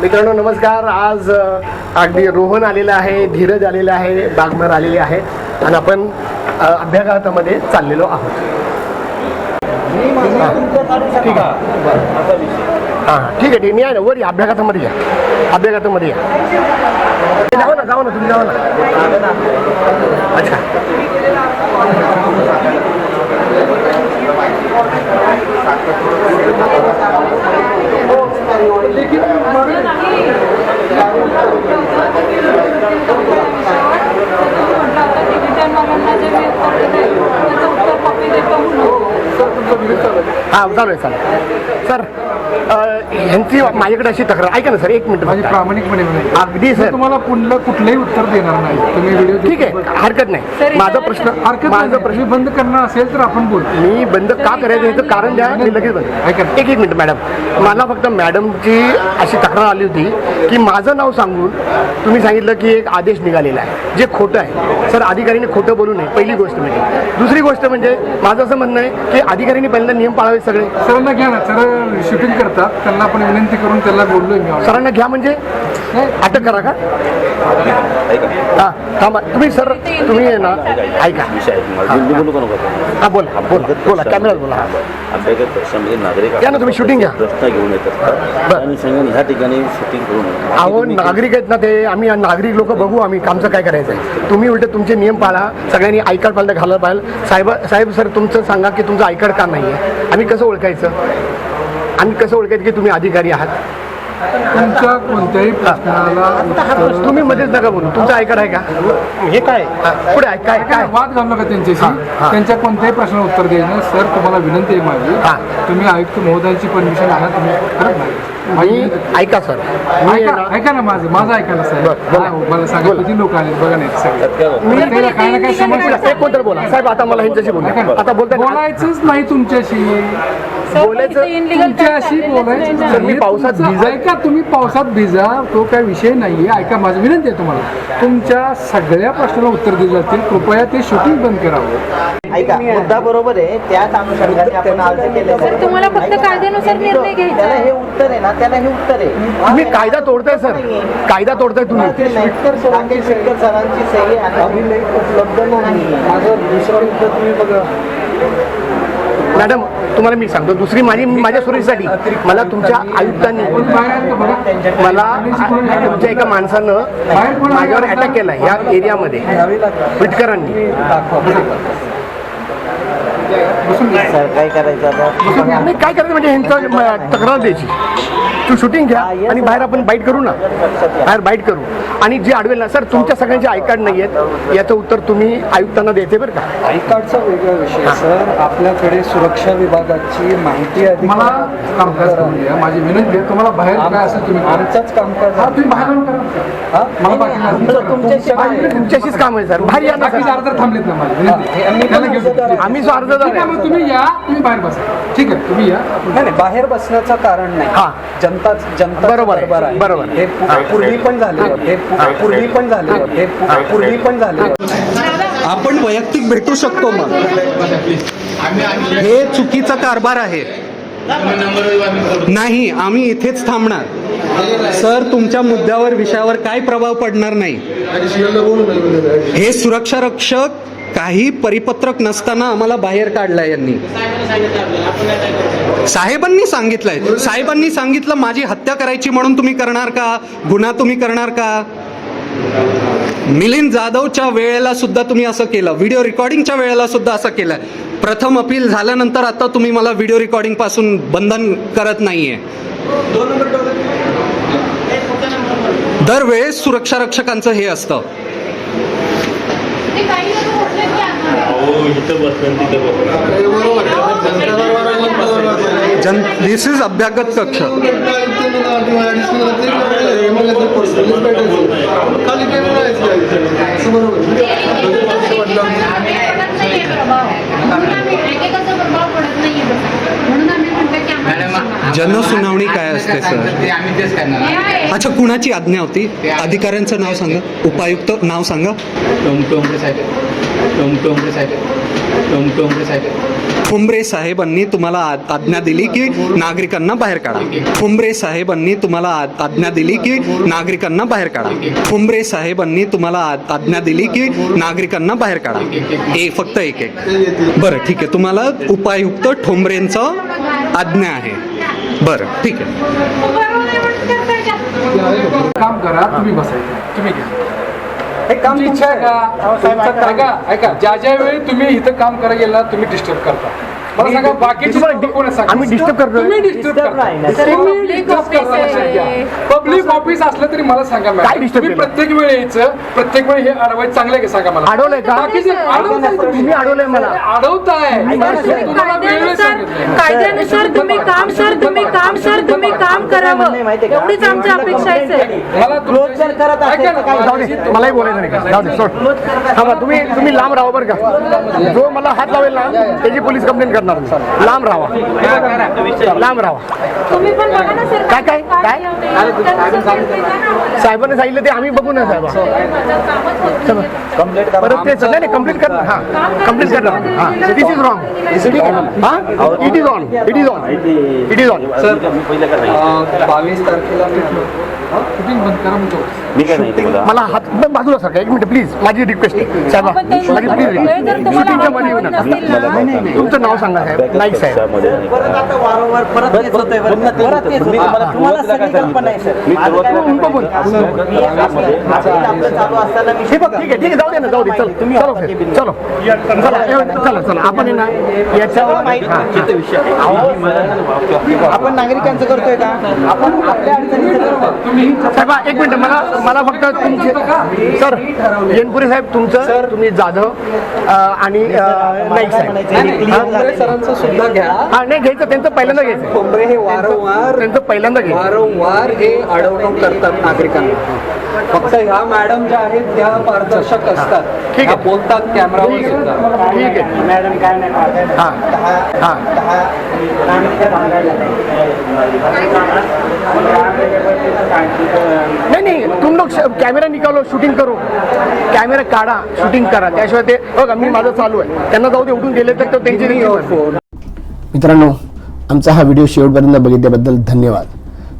मित्रांनो नमस्कार. आज अगदी रोहन आलेला आहे धीरज आलेला आहे बागमर आलेले आहेत आणि आपण अ, अभ्यागतामध्ये चाललेलो आहोत. ठीक आहे. हां ठीक आहे ठीक आहे. या ना वर या अभ्यागतामध्ये या. अभ्यागतामध्ये या. जाऊ ना जाऊ ना तुम्ही जाऊ ना. अच्छा. हां चालू आहे चालू आहे. सर अ, ह्यांची माझ्याकडे अशी तक्रार. ऐका ना सर एक मिनिट माझी. प्रामाणिकपणे म्हणायचं. अगदी मी सर. तुम्हाला पुढलं कुठलंही उत्तर देणार नाही. तुम्ही व्हिडिओ ठीक आहे हरकत नाही. माझा प्रश्न हरकत माझा नाही प्रश्न मी बंद करणार असेल तर आपण बोलतो मी बंद का करायचं याचं कारण द्या. मी लगेच बंद ऐका ना. एक एक मिनिट मॅडम. मला फक्त मॅडमची अशी तक्रार आली होती की माझं नाव सांगून तुम्ही सांगितलं की एक आदेश निघालेला आहे जे खोटं आहे. सर अधिकाऱ्यांनी खोटं बोलू नये पहिली गोष्ट म्हणजे. दुसरी गोष्ट म्हणजे माझं असं म्हणणं आहे की अधिकाऱ्यांनी पहिल्यांदा नियम पाळावे सगळे. सरांना घ्या ना सर शूटिंग करतात. त्यांना आपण विनंती करून त्याला बोललोय मी सरांना घ्या म्हणजे. अटक करा का? हां थांबा. तुम्ही सर तुम्ही आहे ना. ऐका. विषय आहे तुम्हाला मी बोलू का नको हां बोला बोला बोला. कॅमेऱ्यात बोला. हां. आमच्या पक्षामध्ये नागरिक या ना तुम्ही shooting घ्या. प्रश्न घेऊन येतात आणि सांगून ह्या ठिकाणी शूटिंग करू नये अहो नागरिक आहेत ना ते. आम्ही नागरिक लोक बघू आम्ही. आमचं काय करायचं आहे तुम्ही उलट तुमचे नियम पाळा. सगळ्यांनी आय कार्ड पाहिलं घालायला पाहिजे साहेब साहेब सर तुमचं सांगा की तुमचं आय कार्ड का नाही आहे आम्ही कसं ओळखायचं? आम्ही कसं ओळखायचं की तुम्ही अधिकारी आहात? तुमच्या कोणत्याही प्रश्नाला तुम्ही मध्येच नका बोलू. तुमचं कार्ड आहे का? हे काय? पुढे आहे काय काय वाद घालू नका त्यांच्याशी. त्यांच्या कोणत्याही प्रश्नाला उत्तर द्यायचं सर तुम्हाला विनंती आहे माझी. तुम्ही आयुक्त महोदयांची परमिशन आणा तुम्ही करत नाही. आहे. ऐका सर मी ऐका ना ऐका ना माझं माझं ऐका ना साहेब बरं, बोला. हा, हो, मला सांगा बोला. किती लोक आले बघा नाही सगळे त्यात काय होतं? मी त्याला काय ना काय समस्या एक कोणतं बोला साहेब आता मला ह्यांच्याशी ऐका बोला ना. आता बोलताय ना. बोलायचंच नाही तुमच्याशी बोलायचं तुमच्याशी बोलायचं सर, मी नाही. पावसात तुमचं- भिजत- ऐका तुम्ही पावसात भिजा तो काय विषय नाहीये ऐका माझी विनंती आहे तुम्हाला तुमच्या सगळ्या प्रश्नाला उत्तर दिले जातील कृपया ते शूटिंग बंद करावं ऐका मुद्दा बरोबर आहे त्याच अनुषंगाने आपण अर्ज केले सर, तुम्हाला फक्त कायद्यानुसार निर्णय घ्यायचा त्याला आहे. हे उत्तर आहे ना त्याला हे उत्तर आहे. तुम्ही कायदा तोडताय सर. कायदा तोडताय तुम्ही. राकेश सरांची सही आणि अभिलेख उपलब्ध नाही. माझं दुसरं मुद्दा तुम्ही बघा. मॅडम तुम्हाला मी सांगतो. दुसरी माझी माझ्या सुरक्षेसाठी मला तुमच्या आयुक्तांनी मला तुमच्या एका माणसानं माझ्यावर अटॅक केला या एरियामध्ये विटकरांनी. सर काय करायचं आता? मी काय करायचं म्हणजे ह्यांचं म- तक्रार द्यायची. तू शूटिंग घ्या आणि बाहेर आपण बाईट करू ना. बाहेर बाईट करू. आणि जे अडवेल ना सर तुमच्या सगळ्यांचे आय कार्ड नाही आहेत. याचं उत्तर तुम्ही आयुक्तांना देते बरं का. आय कार्डचा वेगळा विषय सर. आपल्याकडे सुरक्षा विभागाची माहिती मला कामकाज द्या. माझी विनंती आहे तुम्हाला बाहेर काय असेल तुम्ही करा. आमचंच कामकाज हा. तुम्ही बाहेर करा. हा? मला बाकी नाही. तुमच्याशी? तुमच्याशीच काम आहे सर. बाहेर या ना बाकीचे सर. अर्ज थांबलेत ना माझे. विनंती आहे. मी पण त्याला घेऊन अर्जदार आहे. आम्ही जो अर्जदार ठीक आहे तुम्ही या तुम्ही बाहेर बसा. ठीक आहे तुम्ही या. नाही नाही, बाहेर बसण्याचं कारण नाही. हा. जनता जनता बरोबर आहे, बरोबर. आहे. हे. पू- पूर्वी पण झाले हे. पू- पूर्वी पण झाले हे. पू- पूर्वी पण झाले. आपण वैयक्तिक भेटू शकतो मग. हे चुकीचा कारभार आहे. नाही आम्ही इथेच थांबणार. सर तुमच्या मुद्द्यावर विषयावर काय प्रभाव पडणार नाही? हे सुरक्षा रक्षक काही परिपत्रक नसताना आम्हाला बाहेर काढलाय यांनी. साहेबांनी सांगितलंय. साहेबांनी सांगितलं माझी हत्या करायची म्हणून तुम्ही करणार का? गुन्हा तुम्ही करणार का? मिलिंद जाधवच्या वेळेला सुद्धा तुम्ही असं केलं. व्हिडिओ रेकॉर्डिंगच्या वेळेला सुद्धा असं केलं. प्रथम अपील झाल्यानंतर आता तुम्ही मला व्हिडिओ रेकॉर्डिंगपासून बंधन करत नाहीये. दरवेळेस सुरक्षा रक्षकांचं हे असतं ते काही जण म्हटले की आता- अहो, इथं बसलं तिथं बसलं जन दिस इज अभ्यागत कक्ष. जनसुनावणी काय असते सर अच्छा कुणाची आज्ञा होती? अधिकाऱ्यांचं नाव सांगा. उपायुक्त नाव सांगा. टोमटोमरे साहेब टोमटोमरे साहेब ठोंबरे साहेबांनी तुम्हाला आज्ञा दिली की नागरिकांना बाहेर काढा. ठोंबरे साहेबांनी तुम्हाला आज्ञा दिली की नागरिकांना बाहेर काढा. ठोंबरे साहेबांनी तुम्हाला आज्ञा दिली की नागरिकांना बाहेर काढा. ए फक्त एक एक. बरं ठीक आहे. तुम्हाला उपायुक्त ठोंबरेंचं आज्ञा आहे. बरं ठीक आहे? काम करा तुम्ही बसायचं तुम्ही घ्या. तुमची इच्छा आहे का? ऐका ज्या ज्या वेळी तुम्ही इथं काम करायला गेला तुम्ही डिस्टर्ब करता. मला सांगा बाकीची तुम्हाला कोण आहे सांगा? आम्ही disturb करतोय? तुम्ही डिस्टर्ब करता Public office आहे. पब्लिक ऑफिस असलं तरी मला सांगा काय मॅडम disturb तुम्ही केलं? प्रत्येक वेळी यायचं प्रत्येक वेळी हे अडवायचं चांगलं आहे का? सांगा मला. अडवलंय का? बाकीचे अडवताय तुम्ही. तुम्ही अडवलंय मला. अडवताय तुम्हाला वेगळं कायद्यानुसार सांगितलंय. कायद्यानुसार तुम्ही काम सर तुम्ही काम सर तुम्ही काम करावं. एवढीच आमची अपेक्षा आहे सर. मला Close जर करत असेल ऐका ना, तर काय जाऊ दे मलाही बोलायचं नाही का? जाऊ दे सोड. थांबा तुम्ही तुम्ही लांब राहा बरं का. जो मला हात लावेल ना त्याची पोलीस कंप्लेंट करणार. मी. लांब राहा. लांब राहा. तुम्ही पण बघा ना सर. काय काय? काय? साहेबांनी सांगितलं ते आम्ही बघू ना साहेबा. परत तेच नाही नाही कंप्लीट करणार हां. कंप्लीट करणार हां. दिस इज रॉंग हां? It is on it is on it is on मी पहिलं काय सांगितलं? बावीस तारखेला शूटिंग बंद करा मी काय सांगितलं मला हात पण बाजूला सारखा. एक मिनिट प्लीज माझी रिक्वेस्ट आहे. साहेबा माझी प्लीज शूटिंगच्या मध्ये येऊ नका. तुमचं नाव सांगा साहेब. नाईक साहेब. परत परत मी सुरुवातीला काय सर आपलं चालू असताना मी हे बघ ठीक आहे ठीक आहे जाऊ दे ना जाऊ दे चल. तुम्ही चलो होता फिर, केबिन. चलो चला ए, चला चला. आपण आहे ना याच्यावर हां, आपण नागरिकांचं करतोय का? आपण आपल्या अडचणीचं करतो तुम्ही साहेबा एक मिनिट मला मला फक्त तुमचे सर येनपुरे साहेब तुमचं तुम्ही जाधव अ, आणि अ, नाईक साहेब. म्हणायचं सरांचं सुद्धा घ्या. हा नाही घ्यायचं त्यांचं पहिल्यांदा घ्यायचं. ठोंबरे हे वारंवार त्यांचं पहिल्यांदा घ्यायचं. वारंवार हे अडवणूक करतात नागरिकांना. फक्त ह्या मॅडम ज्या आहेत त्या पारदर्शक असतात. ठीक आहे. बोलतात कॅमेरावर ठीक सुद्धा. आहे ठीक आहे. मॅडम काय नाही. पाहत. हां. हां नहीं. नहीं तुम लोग श- कॅमेरा निकालो शूटिंग करो. कॅमेरा काढा शूटिंग करा. त्याशिवाय ते बघा मी माझं चालू आहे. त्यांना जाऊ दे उठून गेले तर तो त्यांची मित्रांनो आमचा हा व्हिडिओ शेवटपर्यंत बघितल्याबद्दल धन्यवाद.